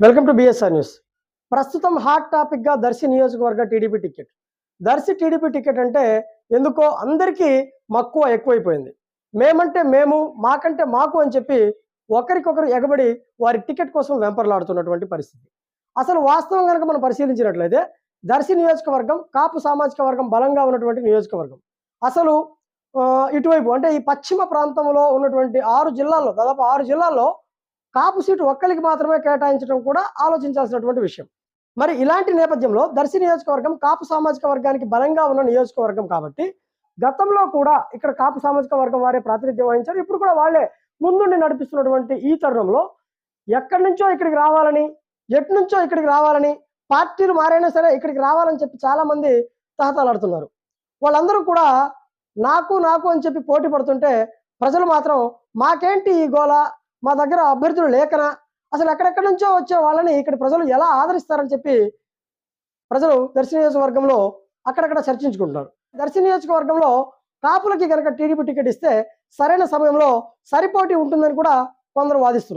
Welcome to BSR news ప్రస్తుతం hot టాపిక్గా దర్శి నియోజకవర్గ TDP ticket Darsi TDP ticket అంటే ఎందుకో అందరికీ మక్కువ ఎక్కువైపోయింది. మేమంటే మేము మాకంటే మాకు అని చెప్పి ఒకరికొకరు ఎగబడి వారి టికెట్ కోసం వెంపర్లాడుతున్నటువంటి పరిస్థితి. అసలు వాస్తవం కనుక మనం పరిశీలించినట్లయితే దర్శి నియోజకవర్గం కాపు సామాజిక వర్గం బలంగా ఉన్నటువంటి నియోజకవర్గం. అసలు ఇటువైపు అంటే ఈ పశ్చిమ ప్రాంతంలో ఉన్నటువంటి ఆరు జిల్లాల్లో దాదాపు ఆరు జిల్లాల్లో కాపు సీటు ఒక్కరికి మాత్రమే కేటాయించడం కూడా ఆలోచించాల్సినటువంటి విషయం. మరి ఇలాంటి నేపథ్యంలో దర్శి నియోజకవర్గం కాపు సామాజిక వర్గానికి బలంగా ఉన్న నియోజకవర్గం కాబట్టి గతంలో కూడా ఇక్కడ కాపు సామాజిక వర్గం వారే ప్రాతినిధ్యం వహించారు. ఇప్పుడు కూడా వాళ్ళే ముందుండి నడిపిస్తున్నటువంటి ఈ తరుణంలో ఎక్కడి నుంచో ఇక్కడికి రావాలని ఎటు నుంచో ఇక్కడికి రావాలని పార్టీలు మారైనా సరే ఇక్కడికి రావాలని చెప్పి చాలా మంది తహతలాడుతున్నారు వాళ్ళందరూ కూడా నాకు నాకు అని చెప్పి పోటీ పడుతుంటే ప్రజలు మాత్రం మాకేంటి ఈ గోల? మా దగ్గర అభ్యర్థులు లేకనా? అసలు ఎక్కడెక్కడి నుంచో వచ్చే వాళ్ళని ఇక్కడ ప్రజలు ఎలా ఆదరిస్తారని చెప్పి ప్రజలు దర్శి నియోజకవర్గంలో అక్కడక్కడ చర్చించుకుంటున్నారు. దర్శి నియోజకవర్గంలో కాపులకి కనుక టీడీపీ టికెట్ ఇస్తే సరైన సమయంలో సరిపోటీ ఉంటుందని కూడా కొందరు వాదిస్తున్నారు.